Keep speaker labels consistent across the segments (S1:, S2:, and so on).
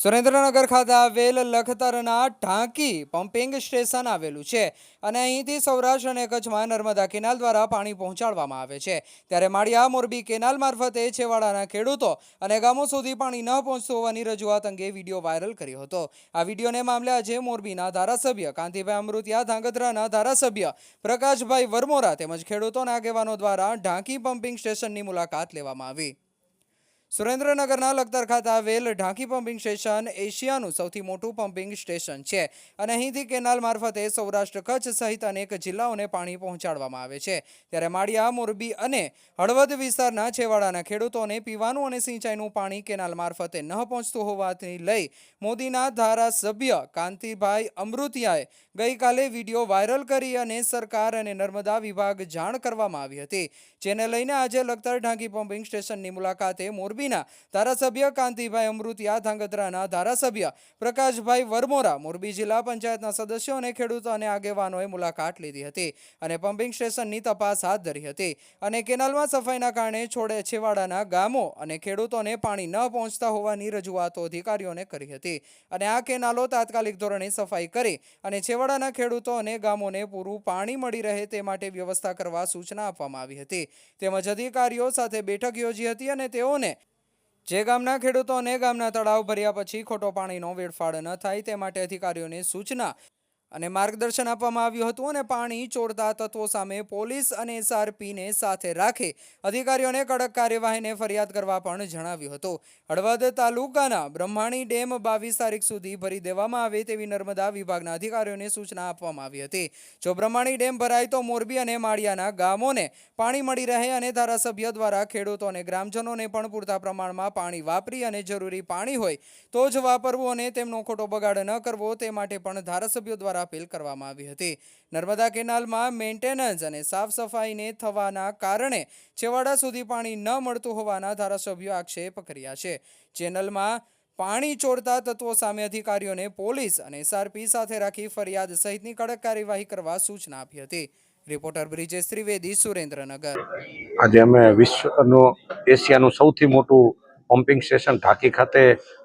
S1: સુરેન્દ્રનગર ખાતે આવેલ લખતરના ઢાંકી પમ્પિંગ સ્ટેશન આવેલું છે અને અહીંથી સૌરાષ્ટ્ર અને કચ્છમાં નર્મદા કેનાલ દ્વારા પાણી પહોંચાડવામાં આવે છે. ત્યારે માળિયા મોરબી કેનાલ મારફતે છેવાડાના ખેડૂતો અને ગામો સુધી પાણી ન પહોંચતું હોવાની રજૂઆત અંગે વીડિયો વાયરલ કર્યો હતો. આ વિડીયોને મામલે આજે મોરબીના ધારાસભ્ય કાંતિભાઈ અમૃતિયા, ધાંગધ્રાના ધારાસભ્ય પ્રકાશભાઈ વરમોરા તેમજ ખેડૂતોના આગેવાનો દ્વારા ઢાંકી પમ્પિંગ સ્ટેશનની મુલાકાત લેવામાં આવી. સુરેન્દ્રનગરના લખતર ખાતે આવેલ ઢાંકી પમ્પિંગ સ્ટેશન એશિયાનું સૌથી મોટું પમ્પિંગ સ્ટેશન છે અને અહીંથી કેનાલ મારફતે સૌરાષ્ટ્ર કચ્છ સહિત અનેક જિલ્લાઓને પાણી પહોંચાડવામાં આવે છે. ત્યારે માળિયા, મોરબી અને હળવદ વિસ્તારના છેવાડાના ખેડૂતોને પીવાનું અને સિંચાઈનું પાણી કેનાલ મારફતે ન પહોંચતું હોવાથી લઈ મોદીના ધારાસભ્ય કાંતિભાઈ અમૃતિયાએ ગઈકાલે વીડિયો વાયરલ કરી અને સરકાર અને નર્મદા વિભાગ જાણ કરવામાં આવી હતી. જેને લઈને આજે લખતર ઢાંકી પમ્પિંગ સ્ટેશનની મુલાકાતે મોરબીના ધારાસભ્ય કાંતિભાઈ અમૃતિયા ધાંગધ્રાના ધારાસભ્ય પ્રકાશભાઈ વરમોરા મોરબી જિલ્લા પંચાયતના સદસ્યો અને ખેડૂતો અને આગેવાનોએ મુલાકાત લીધી હતી અને પમ્પિંગ સ્ટેશનની તપાસ હાથ ધરી હતી અને કેનાલમાં સફાઈના કારણે છોડે છેવાડાના ગામો અને ખેડૂતોને પાણી ન પહોંચતા હોવાની રજૂઆતો અધિકારીઓને કરી હતી અને આ કેનાલો તાત્કાલિક ધોરણે સફાઈ કરી અને છેવાડાના ખેડૂતો અને ગામોને પૂરું પાણી મળી રહે તે માટે વ્યવસ્થા કરવા સૂચના આપવામાં આવી હતી. તેમજ અધિકારીઓ સાથે બેઠક યોજી હતી અને તેઓને જે ગામના ખેડૂતોને ગામના તળાવ ભર્યા પછી ખોટો પાણીનો વેડફાડ ન થાય તે માટે અધિકારીઓને સૂચના અને માર્ગદર્શન આપવામાં આવ્યું હતું અને પાણી ચોરતા તત્વો સામે પોલીસ અને એસઆરપીને સાથે રાખી. અધિકારીઓને કડક કાર્યવાહીને ફરિયાદ કરવા પણ જણાવ્યું હતું. હળવદ તાલુકાના બ્રહ્માણી ડેમ બાવીસ તારીખ સુધી ભરી દેવામાં આવે તેવી નર્મદા વિભાગના અધિકારીઓને સૂચના આપવામાં આવી હતી. જો બ્રહ્માણી ડેમ ભરાય તો મોરબી અને માળિયાના ગામોને પાણી મળી રહે અને ધારાસભ્ય દ્વારા ખેડૂતો અને ગ્રામજનોને પણ પૂરતા પ્રમાણમાં પાણી વાપરી અને જરૂરી પાણી હોય તો જ વાપરવું અને તેમનો ખોટો બગાડ ન કરવો તે માટે પણ ધારાસભ્યો દ્વારા અપીલ કરવામાં આવી હતી. નર્મદા કેનાલમાં મેન્ટેનન્સ અને સાફ સફાઈને થવાના કારણે છેવાડા સુધી પાણી ન મળતું હોવાના ધારાસભ્યો આક્ષેપ કર્યા છે. ચેનલમાં પાણી ચોરતા તત્વો સામે અધિકારીઓને પોલીસ અને એસઆરપી સાથે રાખી ફરિયાદ સહિતની કડક કાર્યવાહી કરવા સૂચના આપી હતી. રિપોર્ટર બ્રિજેશ ત્રિવેદી, સુરેન્દ્રનગર.
S2: આજે અમે વિશ્વનું, એશિયાનું સૌથી મોટું પમ્પિંગ સ્ટેશન ઢાકી ખાતે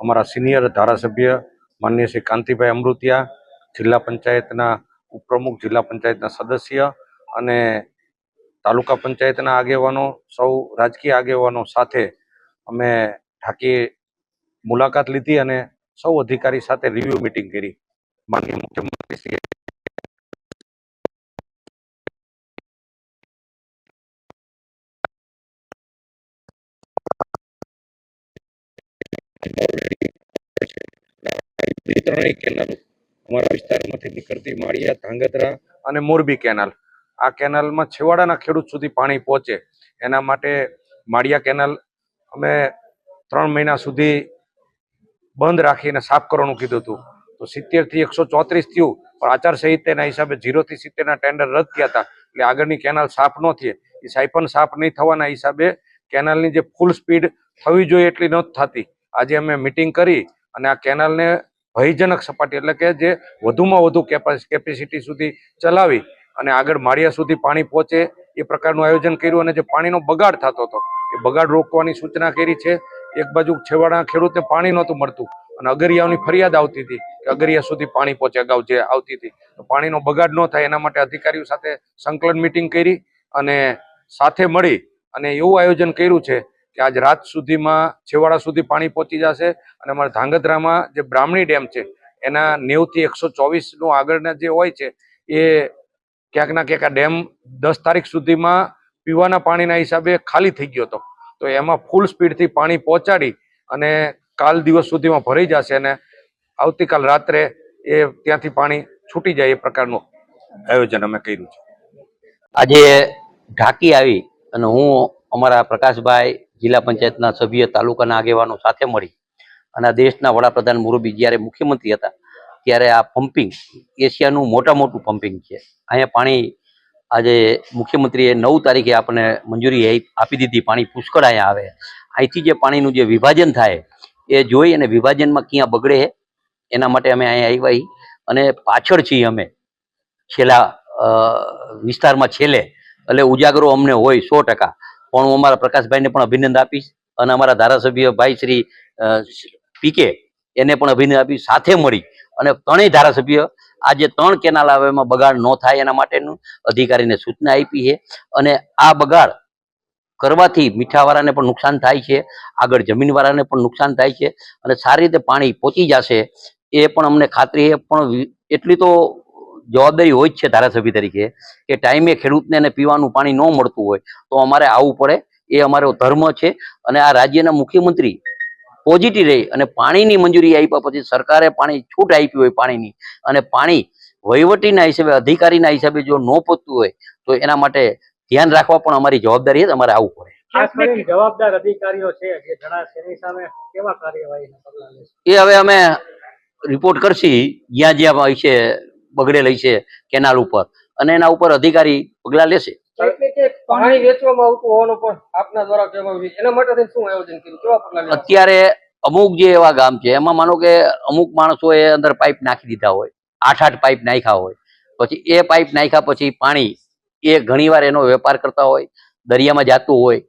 S2: અમારા સિનિયર ધારાસભ્ય માનનીય શ્રી કાંતિભાઈ અમૃતિયા જિલ્લા પંચાયતના ઉપપ્રમુખ, જિલ્લા પંચાયતના સદસ્ય અને તાલુકા પંચાયતના આગેવાનો, સૌ રાજકીય આગેવાનો સાથે અમે ઢાંકીએ મુલાકાત લીધી અને સૌ અધિકારી સાથે રિવ્યુ મિટિંગ કરી. માનનીય મુખ્યમંત્રીશ્રીએ ત્રણેય કેનાલ અમારા વિસ્તારમાંથી નીકળતી માળિયા, ધાંગધ્રા અને મોરબી કેનાલ. આ કેનાલમાં છેવાડાના ખેડૂત સુધી પાણી પહોંચે. એના માટે માળિયા કેનાલ અમે ત્રણ મહિના સુધી બંધ રાખીને સાફ કરવાનું કીધું હતું. તો સિત્તેરથી એકસો ચોત્રીસ થયું, પણ આચારસંહિતાના હિસાબે ઝીરોથી સિત્તેરના ટેન્ડર રદ થયા હતા. એટલે આગળની કેનાલ સાફ ન થઈ એ સાયપન સાફ નહીં થવાના હિસાબે કેનાલની જે ફૂલ સ્પીડ થવી જોઈએ એટલી ન થતી. આજે અમે મિટિંગ કરી અને આ કેનાલને ભયજનક સપાટી એટલે કે જે વધુમાં વધુ કેપેસિટી સુધી ચલાવી અને આગળ માળિયા સુધી પાણી પહોંચે એ પ્રકારનું આયોજન કર્યું અને જે પાણીનો બગાડ થતો હતો, એ બગાડ રોકવાની સૂચના કરી છે. એક બાજુ છેવાડા ખેડૂતને પાણી નહોતું મળતું અને અગરિયાઓની ફરિયાદ આવતી હતી કે અગરિયા સુધી પાણી પહોંચે અગાઉ જે આવતી હતી. તો પાણીનો બગાડ ન થાય એના માટે અધિકારીઓ સાથે સંકલન મિટિંગ કરી અને સાથે મળી અને એવું આયોજન કર્યું છે કે આજ રાત સુધીમાં છેવાડા સુધી પાણી પહોંચી જશે અને અમારા ધાંગધ્રામાં જે બ્રાહ્મણી ડેમ છે, એના નેવથી એકસો ચોવીસનું આગળના જે હોય છે, એ ક્યાંક ના ક્યાંક આ ડેમ દસ તારીખ સુધીમાં પીવાના પાણીના હિસાબે ખાલી થઈ ગયો હતો. તો એમાં ફૂલ સ્પીડથી પાણી પહોંચાડી અને કાલ દિવસ સુધીમાં ભરાઈ જશે અને આવતીકાલ રાત્રે એ ત્યાંથી પાણી છૂટી જાય એ પ્રકારનું આયોજન અમે કર્યું છે.
S3: આજે ઢાકી આવી અને હું અમારા પ્રકાશભાઈ જિલ્લા પંચાયતના સભ્ય તાલુકાના આગેવાનો સાથે મળી અને દેશના વડાપ્રધાન મોરબી જ્યારે મુખ્યમંત્રી હતા, ત્યારે આ પમ્પિંગ એશિયાનું મોટા મોટું પમ્પિંગ છે. અહીંયા પાણી આજે મુખ્યમંત્રીએ નવ તારીખે આપણને મંજૂરી આપી દીધી. પાણી પુષ્કળ અહીંયા આવે. અહીંથી જે પાણીનું જે વિભાજન થાય, એ જોઈ અને વિભાજનમાં ક્યાં બગડે એના માટે અમે અહીંયા આવ્યા અને પાછળ છીએ અમે. છેલ્લા વિસ્તારમાં છેલ્લે. એટલે ઉજાગરો અમને હોય સો ટકા. પણ હું અમારા પ્રકાશભાઈને પણ અભિનંદન આપીશ અને અમારા ધારાસભ્ય ભાઈ શ્રી પીકે એને પણ અભિનંદન આપીશ, સાથે મળી અને ત્રણેય ધારાસભ્ય આજે ત્રણ કેનાલ આવે એમાં બગાડ ન થાય એના માટેનું અધિકારીને સૂચના આપી છે અને આ બગાડ કરવાથી મીઠાવાળાને પણ નુકસાન થાય છે, આગળ જમીનવાળાને પણ નુકસાન થાય છે અને સારી રીતે પાણી પહોંચી જશે એ પણ અમને ખાતરી છે. પણ એટલી તો જવાબદારી હોય જ છે ધારાસભ્ય તરીકે કે ટાઈમે ખેડૂતને એને પીવાનું પાણી ન મળતું હોય તો અમારે આવવું પડે. એ અમારો ધર્મ છે અને આ રાજ્યના મુખ્યમંત્રી પોઝિટિવ રહી અને પાણીની મંજૂરી આપ્યા પછી સરકારે પાણી છૂટ આપી હોય પાણીની અને પાણી વહીવટીના હિસાબે અધિકારીના હિસાબે જો ન પહોંચતું હોય તો એના માટે ધ્યાન રાખવા પણ અમારી જવાબદારી છે અમારે આવવું પડે.
S4: જવાબદાર અધિકારીઓ છે જે એની સામે કેવા કાર્યવાહીના
S3: એ હવે અમે રિપોર્ટ કરશી. જ્યાં જ્યાં વિશે છે બગડેલ છે કેનાલ ઉપર. અને એના ઉપર અધિકારી પગલાં લેશે.
S5: પાણી વેચવામાં આવતું હોવાનું પણ આપના દ્વારા કહેવામાં આવ્યું એના માટે શું આયોજન કર્યું? કેવા પગલાં
S3: અત્યારે અમુક જે એવા ગામ છે એમાં માનો કે અમુક માણસો એ અંદર પાઇપ નાખી દીધા હોય આઠ આઠ પાઇપ નાખ્યા હોય. પછી એ પાઇપ નાખ્યા પછી પાણી એ ઘણીવાર એનો વેપાર કરતા હોય દરિયામાં જાતું હોય.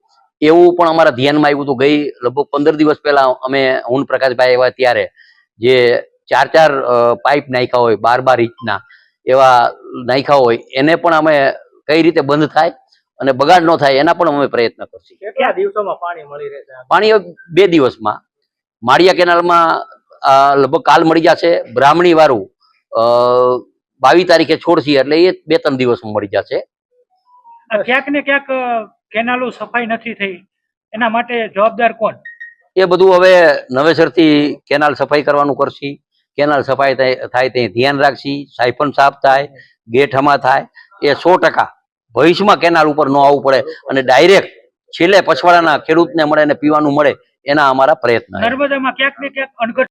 S3: એવું પણ અમારા ધ્યાનમાં આવ્યું હતું. ગઈ લગભગ પંદર દિવસ પહેલા અમે હું પ્રકાશભાઈ એવા ત્યારે જે ચાર ચાર પાઇપ નાખ્યા હોય બાર બાર ઇંચના એવા નાખ્યા હોય એને પણ અમે કઈ રીતે બંધ થાય અને બગાડ ન થાય એના પણ અમે પ્રયત્ન કરશું.
S4: કેટલા દિવસોમાં પાણી મળી રહેશે
S3: પાણી બે દિવસમાં. માળિયા કેનાલમાં લગભગ કાલ મળી જશે. બ્રાહ્મણી વાળું બાવીસ તારીખે છોડશી એટલે એ બે ત્રણ દિવસમાં મળી જશે.
S6: ક્યાંક ને ક્યાંક કેનાલો સફાઈ નથી થઈ. એના માટે જવાબદાર કોણ?
S3: એ બધું હવે નવેસરથી કેનાલ સફાઈ કરવાનું કરશી. કેનાલ સફાઈ થાય તે ધ્યાન રાખશી સાયફન સાફ થાય, ગેટ હમા થાય, એ સો ટકા ભવિષ્યમાં કેનાલ ઉપર ન આવવું પડે અને ડાયરેક્ટ છેલ્લે પછવાડાના ખેડૂતને મળે અને પીવાનું મળે એના અમારા પ્રયત્ન
S6: નર્મદામાં ક્યાંક ને ક્યાંક અણઘડ